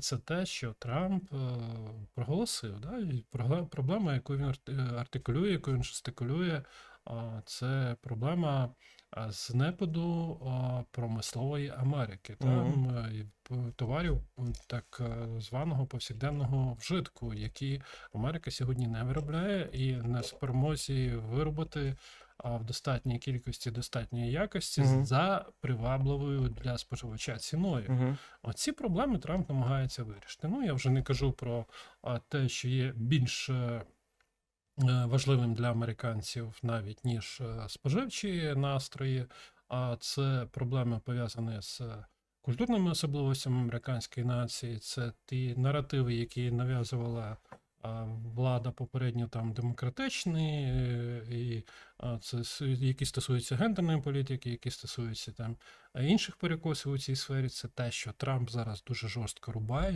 Це те, що Трамп е, проголосив. Да? І проблема, яку він арти- артикулює, яку він жестикулює, це проблема а, знепаду промислової Америки. Там е, товарів так е, званого повсякденного вжитку, які Америка сьогодні не виробляє і не спромозі виробити в достатній кількості, достатньої якості Мгм. за привабливою для споживача ціною. Угу. Оці проблеми Трамп намагається вирішити. Ну, я вже не кажу про те, що є більш е, е, важливим для американців навіть ніж е, споживчі настрої, а це проблеми пов'язані з культурними особливостями американської нації, це ті наративи, які нав'язувала влада попередньо там демократичні, е, і це які стосуються гендерної політики, які стосуються там інших перекосів у цій сфері, це те, що Трамп зараз дуже жорстко рубає.